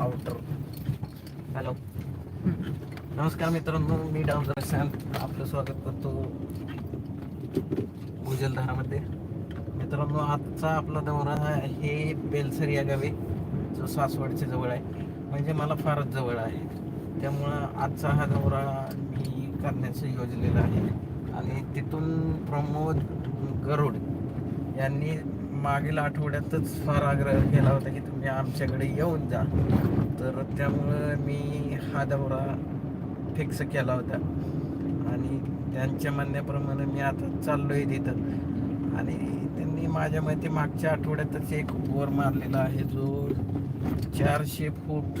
Outer hello नमस्कार मित्रांनो मी डावकर शांत आपलं स्वागत करतो भुजलधारामध्ये मित्रांनो आजचा आपला दौरा हे बेलसर या गावी जो सासवडच्या जवळ आहे. म्हणजे मला फारच जवळ आहे. त्यामुळं आजचा हा दौरा मी करण्याचं योजलेलं आहे. आणि तिथून प्रमोद गरुड यांनी मागील आठवड्यातच फार आग्रह केला होता की तुम्ही आमच्याकडे येऊन जा. तर त्यामुळं मी हा दौरा फिक्स केला होता. आणि त्यांच्या म्हणण्याप्रमाणे मी आता चाललो आहे तिथं. आणि त्यांनी माझ्या मते मागच्या आठवड्यातच एक वर मारलेला आहे जो चारशे फूट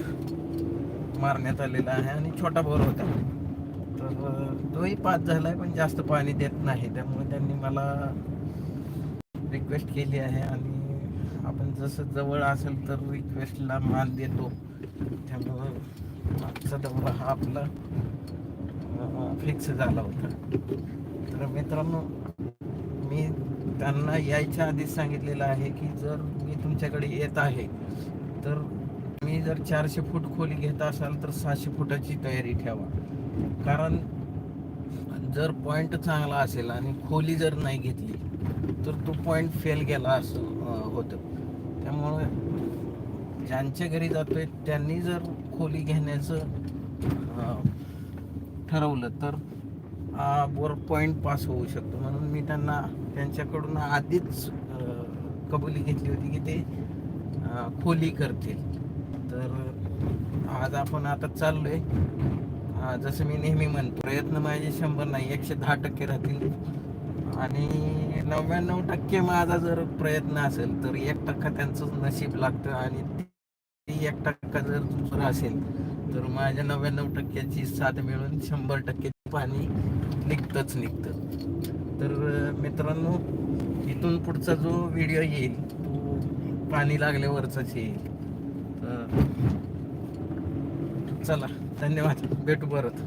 मारण्यात आलेला आहे आणि छोटा बोर होता. तर तोही पाच झाला आहे पण जास्त पाणी देत नाही. त्यामुळे त्यांनी मला रिक्वेस्ट केली आहे आणि आपण जसं जवळ असेल तर रिक्वेस्टला मान देतो. त्यामुळं मागचा दौरा हा आपला फिक्स झाला होता. तर मित्रांनो मी त्यांना यायच्या आधीच सांगितलेलं आहे की जर मी तुमच्याकडे येत आहे तर मी जर चारशे फूट खोली घेत असाल तर सहाशे फुटाची तयारी ठेवा. कारण जर पॉईंट चांगला असेल आणि खोली जर नाही घेतली तर तो पॉईंट फेल गेला असं होतं. त्यामुळं ज्यांच्या घरी जातोय त्यांनी जर खोली घेण्याचं ठरवलं तर वर बोर पॉईंट पास होऊ शकतो. म्हणून मी त्यांना त्यांच्याकडून आधीच कबुली घेतली होती की ते खोली करतील. तर आज आपण आता चाललोय. जसं मी नेहमी म्हणतो प्रयत्न माझे शंभर नाही एकशे दहा टक्के राहतील. आणि नव्याण्णव टक्के माझा जर प्रयत्न असेल तर एक टक्का त्यांचं नशीब लागतं आणि ती एक टक्का जर दुसरं असेल तर माझ्या नव्याण्णव टक्क्याची साथ मिळून शंभर टक्के पाणी निघतंच निघतं. तर मित्रांनो इथून पुढचा जो व्हिडिओ येईल तो पाणी लागल्यावरचाच येईल. तर चला धन्यवाद. भेटू परत.